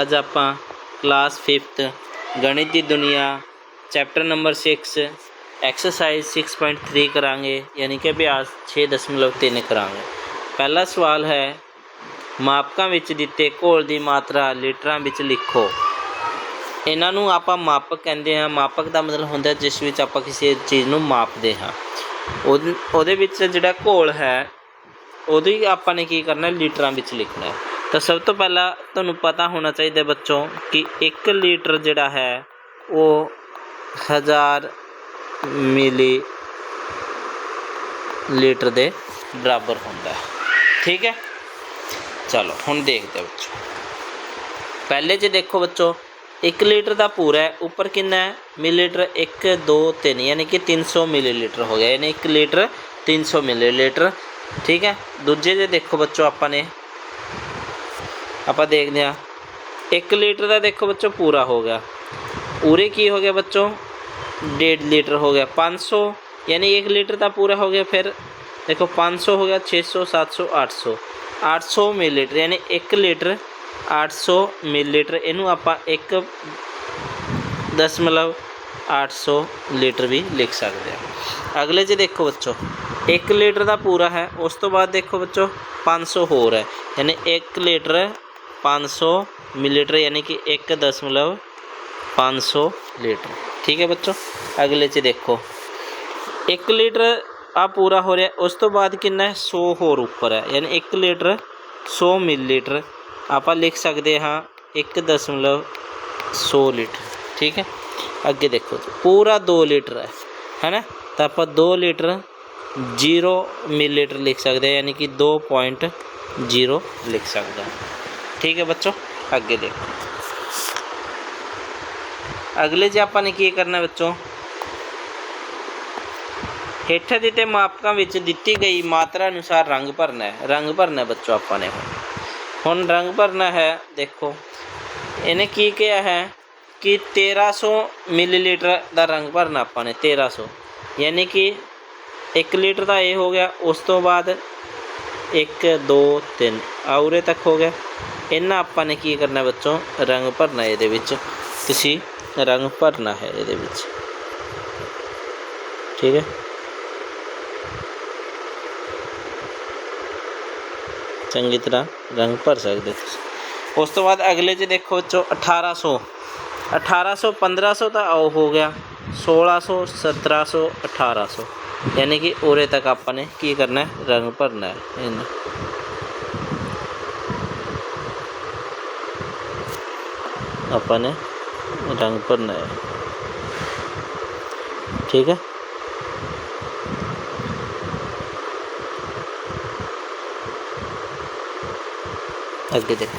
ਅੱਜ ਆਪਾਂ class 5th ਗਣਿਤ ਦੀ ਦੁਨੀਆ ਚੈਪਟਰ ਨੰਬਰ 6 ਐਕਸਰਸਾਈਜ਼ 6.3 ਕਰਾਂਗੇ, ਯਾਨੀ ਕਿ ਅਭਿਆਸ 6.3 ਕਰਾਂਗੇ। ਪਹਿਲਾ ਸਵਾਲ ਹੈ, ਮਾਪਕਾਂ ਵਿੱਚ ਦਿੱਤੇ ਘੋਲ ਦੀ ਮਾਤਰਾ ਲੀਟਰਾਂ ਵਿੱਚ ਲਿਖੋ। ਇਹਨਾਂ ਨੂੰ ਆਪਾਂ ਮਾਪਕ ਕਹਿੰਦੇ ਹਾਂ। ਮਾਪਕ ਦਾ ਮਤਲਬ ਹੁੰਦਾ ਜਿਸ ਵਿੱਚ ਆਪਾਂ ਕਿਸੇ ਚੀਜ਼ ਨੂੰ ਮਾਪਦੇ ਹਾਂ। ਉਹਦੇ ਉਹਦੇ ਵਿੱਚ ਜਿਹੜਾ ਘੋਲ ਹੈ, ਉਹਦੀ ਆਪਾਂ ਨੇ ਕੀ ਕਰਨਾ, ਲੀਟਰਾਂ ਵਿੱਚ ਲਿਖਣਾ ਹੈ। ਤਾਂ ਸਭ ਤੋਂ ਪਹਿਲਾਂ ਤੁਹਾਨੂੰ ਪਤਾ ਹੋਣਾ ਚਾਹੀਦਾ ਬੱਚੋਂ ਕਿ 1 ਲੀਟਰ ਜਿਹੜਾ ਹੈ ਉਹ 1000 ਮਿਲੀ ਲੀਟਰ ਦੇ ਬਰਾਬਰ ਹੁੰਦਾ ਹੈ। ਠੀਕ ਹੈ? ਚਲੋ, ਹੁਣ ਦੇਖਦੇ ਹਾਂ ਬੱਚੋ। ਪਹਿਲੇ ਜੇ ਦੇਖੋ ਬੱਚੋ 1 ਲੀਟਰ ਦਾ ਪੂਰਾ ਹੈ, ਉੱਪਰ ਕਿੰਨਾ ਹੈ? ਮਿਲੀਲੀਟਰ 1 2 3 ਯਾਨੀ ਕਿ 300 ਮਿਲੀਲੀਟਰ ਹੋ ਗਿਆ। ਯਾਨੀ 1 ਲੀਟਰ 300 ਮਿਲੀਲੀਟਰ। ਠੀਕ ਹੈ? ਦੂਜੇ ਜੇ ਦੇਖੋ ਬੱਚੋ ਆਪਾਂ ਨੇ ਆਪਾਂ ਦੇਖਦੇ ਹਾਂ 1 ਲੀਟਰ ਦਾ ਦੇਖੋ ਬੱਚੋ ਪੂਰਾ ਹੋ ਗਿਆ ਉਰੇ ਕੀ ਹੋ ਗਿਆ ਬੱਚੋ 1.5 ਲੀਟਰ ਹੋ ਗਿਆ 500 यानी एक लीटर का पूरा हो गया फिर देखो 500 हो गया 600 700 800 800 मिलीलीटर यानी 1 ਲੀਟਰ 800 ਮਿਲੀਲੀਟਰ ਇਹਨੂੰ ਆਪਾਂ 1 ਦਸ਼ਮਲਵ 800 ਲੀਟਰ ਵੀ ਲਿਖ ਸਕਦੇ ਹਾਂ ਅਗਲੇ 'ਚ ਦੇਖੋ ਬੱਚੋ 1 ਲੀਟਰ ਦਾ ਪੂਰਾ ਹੈ ਉਸ ਤੋਂ ਬਾਅਦ ਦੇਖੋ ਬੱਚੋ 500 ਹੋਰ ਹੈ ਯਾਨੀ 1 ਲੀਟਰ 500 ਮਿਲੀਲੀਟਰ ਯਾਨੀ ਕਿ 1 ਦਸ਼ਮਲਵ 500 ਲੀਟਰ ਠੀਕ ਹੈ ਬੱਚੋ ਅਗਲੇ 'ਚ ਦੇਖੋ 1 ਲੀਟਰ ਆ ਪੂਰਾ ਹੋ ਰਿਹਾ ਉਸ ਤੋਂ ਬਾਅਦ ਕਿੰਨਾ ਹੈ 100 ਹੋਰ ਉੱਪਰ ਹੈ ਯਾਨੀ 1 ਲੀਟਰ 100 ਮਿਲੀਲੀਟਰ ਆਪਾਂ ਲਿਖ ਸਕਦੇ ਹਾਂ 1.100 ਲੀਟਰ ਠੀਕ ਹੈ ਅੱਗੇ ਦੇਖੋ ਜੀ, ਪੂਰਾ 2 ਲੀਟਰ ਹੈ ਹੈਨਾ ਤਾਂ ਆਪਾਂ 2 ਲੀਟਰ 0 ਮਿਲੀਲੀਟਰ ਲਿਖ ਸਕਦੇ ਹਾਂ ਯਾਨੀ ਕਿ 2.0 ਲਿਖ ਸਕਦੇ ਹਾਂ ਠੀਕ ਹੈ ਬੱਚੋ ਅੱਗੇ ਦੇਖੋ ਅਗਲੇ 'ਚ ਆਪਾਂ ਨੇ ਕੀ ਕਰਨਾ ਬੱਚੋ ਹੇਠਾਂ ਦਿੱਤੇ ਮਾਪਕਾਂ ਵਿੱਚ ਦਿੱਤੀ ਗਈ ਮਾਤਰਾ ਅਨੁਸਾਰ ਰੰਗ ਭਰਨਾ ਹੈ ਰੰਗ ਭਰਨਾ ਹੈ ਬੱਚੋ ਆਪਾਂ ਨੇ ਹੁਣ ਹੁਣ ਰੰਗ ਭਰਨਾ ਹੈ ਦੇਖੋ ਇਹਨੇ ਕੀ ਕਿਹਾ ਹੈ ਕਿ 1300 ਮਿਲੀਲੀਟਰ ਦਾ ਰੰਗ ਭਰਨਾ ਆਪਾਂ ਨੇ 1300 ਯਾਨੀ ਕਿ 1 ਲੀਟਰ ਦਾ ਇਹ ਹੋ ਗਿਆ ਉਸ ਤੋਂ ਬਾਅਦ 1 2 3 ਆਉਰੇ ਤੱਕ ਹੋ ਗਿਆ ਇਹਨਾਂ ਆਪਾਂ ਨੇ ਕੀ ਕਰਨਾ ਬੱਚੋ ਰੰਗ ਭਰਨਾ ਇਹਦੇ ਵਿੱਚ ਤੁਸੀਂ ਰੰਗ ਭਰਨਾ ਹੈ ਇਹਦੇ ਵਿੱਚ ਠੀਕ ਹੈ ਚੰਗੀ ਤਰ੍ਹਾਂ ਰੰਗ ਭਰ ਸਕਦੇ ਤੁਸੀਂ ਉਸ ਤੋਂ ਬਾਅਦ ਅਗਲੇ 'ਚ ਦੇਖੋ ਬੱਚੋ 1800 1800 1500 ਤਾਂ ਉਹ ਹੋ ਗਿਆ 1600 1700 1800 ਯਾਨੀ ਕਿ ਉਰੇ ਤੱਕ ਆਪਾਂ ਨੇ ਕੀ ਕਰਨਾ ਹੈ ਰੰਗ ਭਰਨਾ ਹੈ ਇਹਨਾਂ अपने रंग पर नए ठीक है? अगे देख।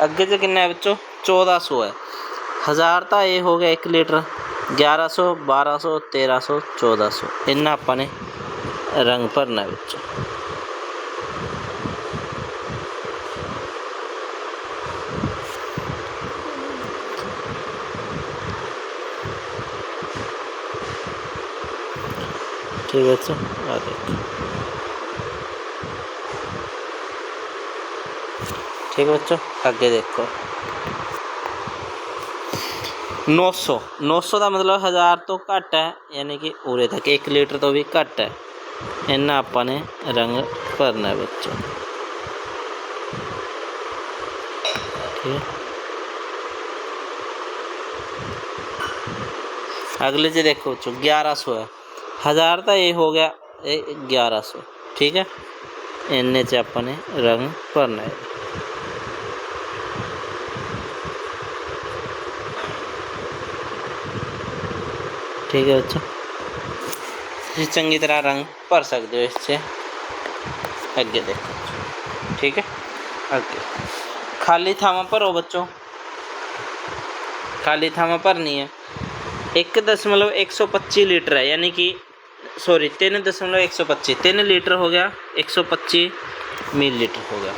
अगे से किन्ना बच्चों? चौदह सौ है। हज़ार तो ये हो गया एक लीटर। ग्यारह सौ, बारह सौ, तेरह सौ, चौदह सौ। इन्ना अपने रंग भरना बच्चों। ঠিক আছে আর ठीक बच्चों, आगे देखो। 900 900 का मतलब हज़ार तो घट है, यानी कि उरे तक एक लीटर तो भी घट है। इन्ना अपने रंग भरना है बच्चों। ठीक है। अगले जो देखो बच्चों, ग्यारह सौ है। 1000 ਤਾਂ ਇਹ ਹੋ ਗਿਆ ਇਹ 1100 ਠੀਕ ਹੈ ਇੰਨੇ 'ਚ ਆਪਾਂ ਨੇ ਰੰਗ ਭਰਨਾ ਹੈ ਠੀਕ ਹੈ ਬੱਚੋ ਤੁਸੀਂ ਚੰਗੀ ਤਰ੍ਹਾਂ ਰੰਗ ਭਰ ਸਕਦੇ ਹੋ ਇਸ 'ਚ ਅੱਗੇ ਦੇਖੋ ਠੀਕ ਹੈ ਅੱਗੇ ਖਾਲੀ ਥਾਵਾਂ ਭਰੋ ਬੱਚੋ ਖਾਲੀ ਥਾਵਾਂ ਭਰਨੀ ਹੈ 1.125 ਲੀਟਰ ਹੈ ਯਾਨੀ ਕਿ सॉरी तीन दशमलव एक सौ पच्चीस तीन लीटर हो गया एक सौ पच्चीस मिली लीटर हो गया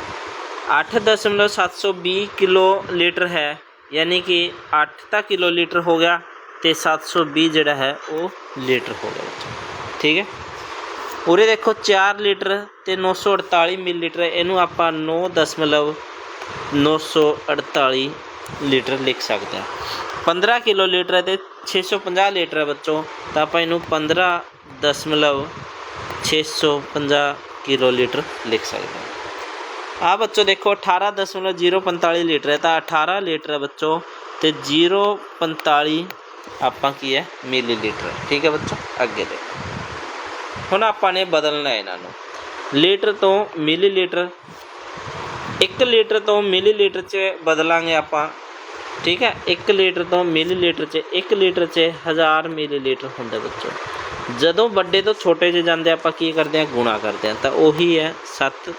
आठ दशमलव सात सौ बीस किलो लीटर है यानी कि आठ का किलो लीटर हो गया तो सात सौ बीस जोड़ा है वो लीटर हो गया ठीक है ਉਰੇ ਦੇਖੋ 4 ਲੀਟਰ ਤੇ 948 ਮਿਲੀਲੀਟਰ ਇਹਨੂੰ ਆਪਾਂ 9.948 ਲੀਟਰ ਲਿਖ ਸਕਦੇ ਹਾਂ 15 ਕਿਲੋ ਲੀਟਰ ਤੇ 650 ਲੀਟਰ ਹੈ ਬੱਚੋ, ਤਾਂ ਆਪਾਂ ਇਹਨੂੰ 15 ਦਸ਼ਮਲਵ 650 ਕਿਲੋ ਲੀਟਰ ਲਿਖ ਸਕਦੇ ਹਾਂ। ਆ ਬੱਚੋ ਦੇਖੋ 18.045 ਲੀਟਰ ਹੈ, ਤਾਂ 18 ਲੀਟਰ ਹੈ ਬੱਚੋ, ਤੇ 045 ਆਪਾਂ ਕੀ ਹੈ ਮਿਲੀ ਲੀਟਰ ਠੀਕ ਹੈ ਬੱਚੋ, ਅੱਗੇ ਦੇਖੋ। ਹੁਣ ਆਪਾਂ ਨੇ ਬਦਲਣਾ ਹੈ ਇਹਨਾਂ ਨੂੰ। ਲੀਟਰ ਤੋਂ ਮਿਲੀ ਲੀਟਰ 1 ਲੀਟਰ ਤੋਂ ਮਿਲੀ ਲੀਟਰ 'ਚ ਬਦਲਾਂਗੇ ਆਪਾਂ। ठीक है? एक लीटर तो मिली लीटर से एक लीटर से हज़ार मिली लीटर होंगे बच्चों। जो बड़े तो छोटे से जाते आप करते हैं? गुणा करते हैं। तो उ है सत्त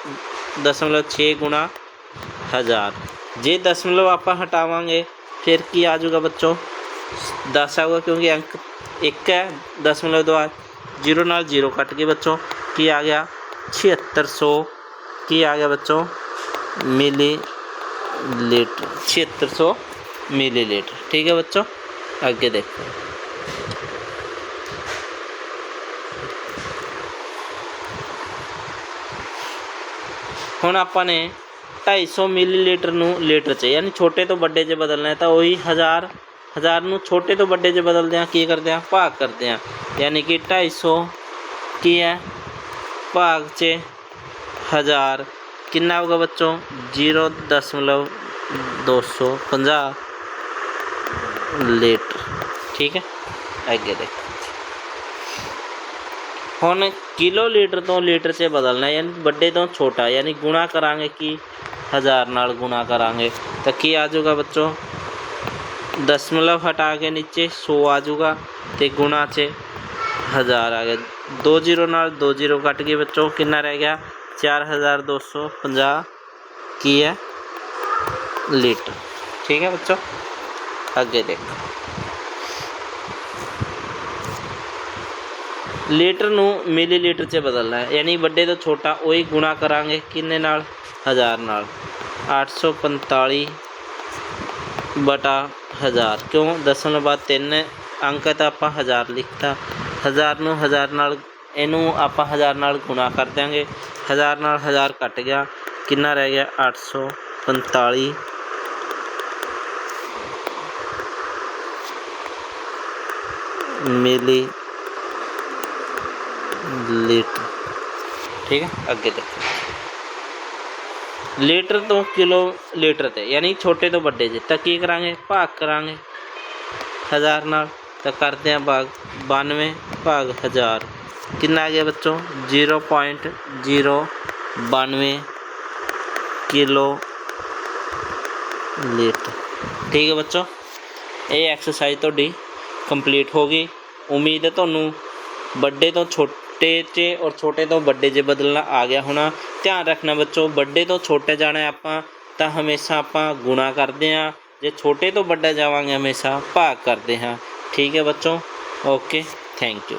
दशमलव छे गुणा हज़ार। जे दशमलव आप हटावे फिर की आ जाऊगा बच्चों? दस आऊगा क्योंकि अंक एक है, दशमलव द्वार ज़ीरो नाल ज़ीरो कट के बच्चों। की आ गया? छिहत्तर सौ। की आ गया बच्चों? मिली लीटर छिहत्तर सौ मिलीलीटर ठीक है बच्चों आगे देखते हैं ਹੁਣ ਆਪਾਂ ਨੇ 250 ਮਿਲੀਲੀਟਰ ਨੂੰ ਲੀਟਰ ਚ ਯਾਨੀ ਛੋਟੇ ਤੋਂ ਵੱਡੇ 'ਚ ਬਦਲਣਾ ਹੈ ਤਾਂ ਉਹੀ 1000 1000 ਨੂੰ ਛੋਟੇ ਤੋਂ ਵੱਡੇ 'ਚ ਬਦਲਦੇ ਆ ਕੀ ਕਰਦੇ ਆ ਭਾਗ ਕਰਦੇ ਆ ਯਾਨੀ ਕਿ 250 ਕੀ ਹੈ ਭਾਗ 'ਚ 1000 ਕਿੰਨਾ ਹੋਗਾ ਬੱਚੋ 0.250 लेट। ठीक है? आगे देख। हूँ किलो लीटर तो लीटर से बदलना यानी बड़े तो छोटा, यानी गुणा करांगे कि हज़ार नाल गुणा करांगे। तो की आ जाऊगा बच्चों? दशमलव हटा के नीचे सौ आ जाऊगा तो गुणा से हज़ार आ गया। दो ज़ीरो नाल दो ज़ीरो कट गए बच्चों कि रह गया? चार हज़ार दो सौ पाँ की है लीटर। ठीक है बच्चों? ਅੱਗੇ ਦੇਖੋ। ਲੀਟਰ ਨੂੰ ਮਿਲੀਲੀਟਰ 'ਚ ਬਦਲਣਾ ਹੈ। ਯਾਨੀ ਵੱਡੇ ਤੋਂ ਛੋਟਾ ਉਹੀ ਗੁਣਾ ਕਰਾਂਗੇ ਕਿੰਨੇ ਨਾਲ? 1000 ਨਾਲ। 845 ਬਟਾ 1000 ਕਿਉਂ? ਦਸਣ ਬਾਅਦ ਤਿੰਨ ਅੰਕ ਤਾਂ ਆਪਾਂ 1000 ਲਿਖਤਾ। 1000 ਨੂੰ 1000 ਨਾਲ ਇਹਨੂੰ ਆਪਾਂ 1000 ਨਾਲ ਗੁਣਾ ਕਰ ਦਿਆਂਗੇ। 1000 ਨਾਲ 1000 ਕੱਟ ਗਿਆ। ਕਿੰਨਾ ਰਹਿ ਗਿਆ? 845 मिली लीटर। ठीक है? आगे देखो। लीटर तो किलो लीटर थे यानी छोटे तो बड़े जी तक की करा भाग करा हज़ार नाल तो करते हैं भाग। बानवे भाग हज़ार। कि आ गया बच्चों? ज़ीरो पॉइंट ज़ीरो बानवे किलो लीटर। ठीक है बच्चों ये एक्सरसाइज थोड़ी कंप्लीट होगी। ਉਮੀਦ ਹੈ ਤੁਹਾਨੂੰ ਵੱਡੇ ਤੋਂ ਛੋਟੇ 'ਚ ਔਰ ਛੋਟੇ ਤੋਂ ਵੱਡੇ 'ਚ ਬਦਲਣਾ ਆ ਗਿਆ ਹੋਣਾ। ਧਿਆਨ ਰੱਖਣਾ ਬੱਚੋ, ਵੱਡੇ ਤੋਂ ਛੋਟੇ ਜਾਣਾ ਆਪਾਂ, ਤਾਂ ਹਮੇਸ਼ਾ ਆਪਾਂ ਗੁਣਾ ਕਰਦੇ ਹਾਂ। ਜੇ ਛੋਟੇ ਤੋਂ ਵੱਡਾ ਜਾਵਾਂਗੇ, ਹਮੇਸ਼ਾ ਭਾਗ ਕਰਦੇ ਹਾਂ। ਠੀਕ ਹੈ ਬੱਚੋ? Okay thank you